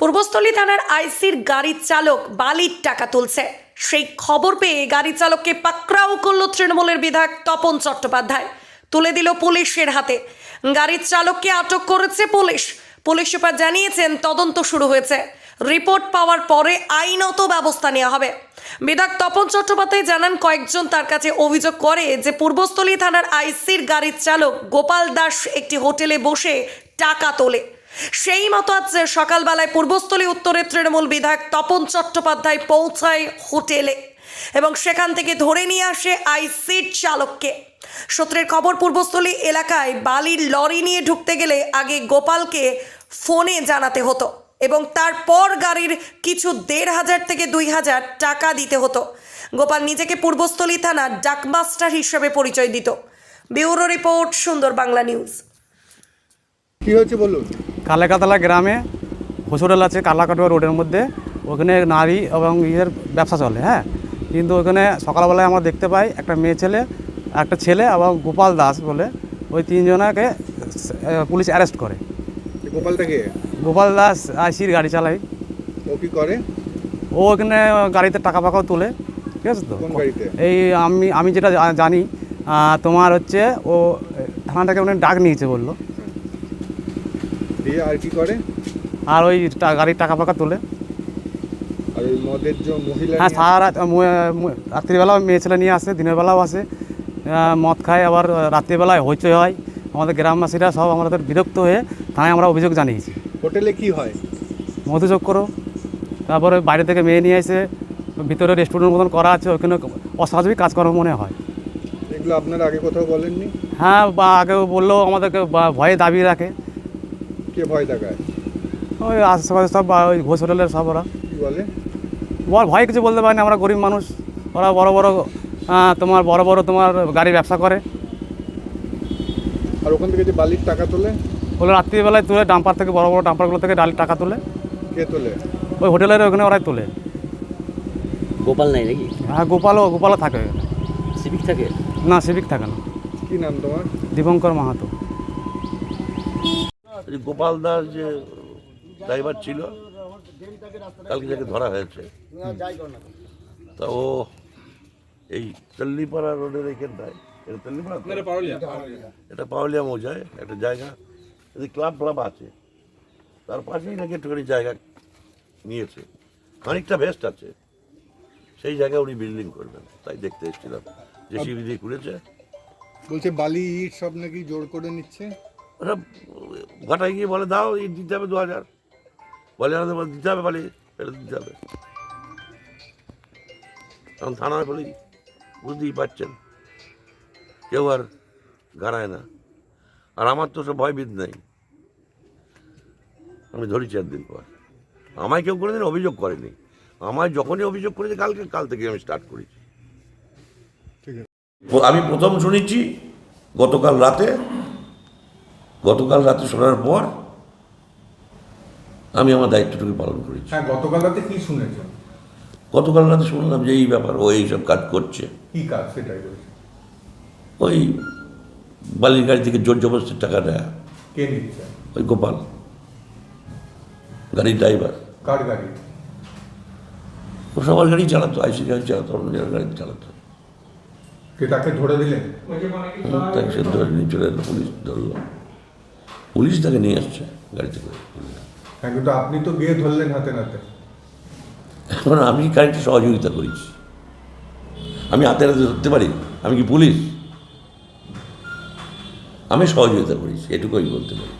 পূর্বস্থলী থানার আইসির গাড়ির চালক বালির টাকা তুলছে। সেই খবর পেয়ে গাড়ি চালককে পাকড়াও করল তৃণমূলের বিধায়ক তপন চট্টোপাধ্যায়। তুলে দিল পুলিশের হাতে। গাড়ির চালককে আটক করেছে পুলিশ। পুলিশ সুপার জানিয়েছেন, তদন্ত শুরু হয়েছে। রিপোর্ট পাওয়ার পরে আইনত ব্যবস্থা নেওয়া হবে। বিধায়ক তপন চট্টোপাধ্যায় জানান, কয়েকজন তার কাছে অভিযোগ করে যে পূর্বস্থলী থানার আইসির গাড়ির চালক গোপাল দাস একটি হোটেলে বসে টাকা তোলে। সেই মতো আজ সকালবেলায় পূর্বস্থলী উত্তরের তৃণমূল বিধায়ক তপন চট্টোপাধ্যায় পৌঁছায় হোটেলে এবং সেখান থেকে ধরে নিয়ে আসে আইসির চালককে। সূত্রের খবর, পূর্বস্থলী এলাকায় বালির লরি নিয়ে ঢুকতে গেলে আগে গোপালকে ফোনে জানাতে হতো এবং তারপর গাড়ির কিছু দেড় হাজার থেকে দুই হাজার টাকা দিতে হতো। গোপাল নিজেকে পূর্বস্থলী থানার ডাকমাস্টার হিসেবে পরিচয় দিত। ব্যুরো রিপোর্ট, সুন্দর বাংলা নিউজ। কি হয়েছে বলুন? কালাকাতলা গ্রামে হসপিটাল আছে কালাকাটোয়া রোডের মধ্যে। ওখানে নারী এবং ইয়ের ব্যবসা চলে হ্যাঁ? কিন্তু ওখানে সকালবেলায় আমরা দেখতে পাই একটা মেয়ে ছেলে একটা ছেলে এবং গোপাল দাস বলে ওই তিনজনাকে পুলিশ অ্যারেস্ট করে। গোপালটাকে গোপাল দাস আইসির গাড়ি চালায়। ও কি করে? ও ওখানে গাড়িতে টাকা ফাঁকাও তোলে ঠিক আছে তো? এই আমি আমি যেটা জানি তোমার হচ্ছে ও থানাটাকে ওখানে ডাক নিয়েছে বলল। দিয়ে আর কি করে? আর ওই গাড়ির টাকা ফাঁকা তোলে। আর ওই মদের যে মহিলা হ্যাঁ সারা রাত রাত্রিবেলাও মেয়ে ছেলে নিয়ে আসে দিনের বেলাও আসে মদ খায় আবার রাত্রিবেলায় হইচই হয়। আমাদের গ্রামবাসীরা সব আমাদের বিরক্ত হয়ে থানায় আমরা অভিযোগ জানিয়েছি। হোটেলে কি হয়? মধুযোগ করো তারপরে বাইরে থেকে মেয়ে নিয়ে এসে ভিতরে রেস্টুরেন্টের মতন করা আছে ওখানে অস্বাভাবিক কাজকর্ম মনে হয়। এগুলো আপনারা আগে কোথাও বলেননি? হ্যাঁ বা আগে বলল আমাদেরকে ভয়ে দাবি রাখে। কে ভয় দেখায়? ওই আশেপাশে সব ওই ঘোষ হোটেলের সব ওরা। কি বলে? বল ভয় কিছু বলতে পারি না আমরা গরিব মানুষ। ওরা বড় বড় তোমার বড় বড় তোমার গাড়ি ব্যবসা করে। আর ওখান থেকে যে বালির টাকা তোলে? ওগুলো রাত্রিবেলায় তুলে ডাম্পার থেকে বড় বড় ডাম্পারগুলো থেকে ডাল টাকা তুলে। কে তোলে? ওই হোটেলের ওখানে ওরাই তোলে। গোপাল নাই নাকি? হ্যাঁ গোপালও গোপালও থাকে। সিভিক থাকে? না সিভিক থাকে না। কি নাম তোমার? দীপঙ্কর মাহাতো। এই যে গোপাল দাস যে ড্রাইভার ছিল কালকে যাকে ধরা হয়েছে। তা ও এই তেল্লিপাড়া রোডের এখানটায় এটা তেল্লিপাড়া এটা পাউলিয়া মৌজায় একটা জায়গা। যদি ক্লাব ক্লাব আছে। তার পাশেই নাকি একটুখানি জায়গা নিয়েছে। খানিকটা ভেস্ট আছে। সেই জায়গায় উনি বিল্ডিং করবেন তাই দেখতে এসেছিলাম। যে সিঁড়ি দিয়ে খুলেছে বলছে বালি ইট সব নাকি জোর করে নিচ্ছে। ওরা ঘটায় গিয়ে বলে দাও এই দিতে হবে দু হাজার বলে আমাদের দিতে হবে বলে এটা দিতে হবে। তখন থানায় বলি বুঝতেই পারছেন কেউ আর গাড়ায় না। আর আমার তো সব ভয়বিদ নেই। আমি ধরি চার দিন পর। আমায় কেউ কোনোদিন অভিযোগ করেনি। আমায় যখনই অভিযোগ করেছে কালকে কাল থেকে আমি স্টার্ট করেছি। ঠিক আছে। আমি প্রথম শুনেছি গতকাল রাতে গতকাল রাতে শোনার পর আমি আমার দায়িত্বটুকু পালন করেছি। হ্যাঁ গতকাল রাতে কি শুনেছেন? গতকাল রাতে শুনলাম যে এই ব্যাপার ও এইসব কাজ করছে। কি কাজ সেটাই বলছি। ওই বালির গাড়ি থেকে জোর জবরদস্তির টাকা নেয় কে নিচ্ছে? ওই গোপাল। গাড়ির ড্রাইভার। কার গাড়ি? ও সবার গাড়ি চালাতো আইসি গাড়ি চালাতো অন্য জনের গাড়ি চালাতো। কে তাকে ধরে দিলেন? তাকে সে ধরে নিয়ে চলে এলো পুলিশ ধরলো। পুলিশ তাকে নিয়ে আসছে গাড়িতে করে। হ্যাঁ কিন্তু আপনি তো গিয়ে ধরলেন হাতে নাতে। এখন আমি গাড়িতে সহযোগিতা করেছি? আমি হাতে হাতে ধরতে পারি? আমি কি পুলিশ? আমি সহযোগিতা করেছি এটুকুই বলতে পারি।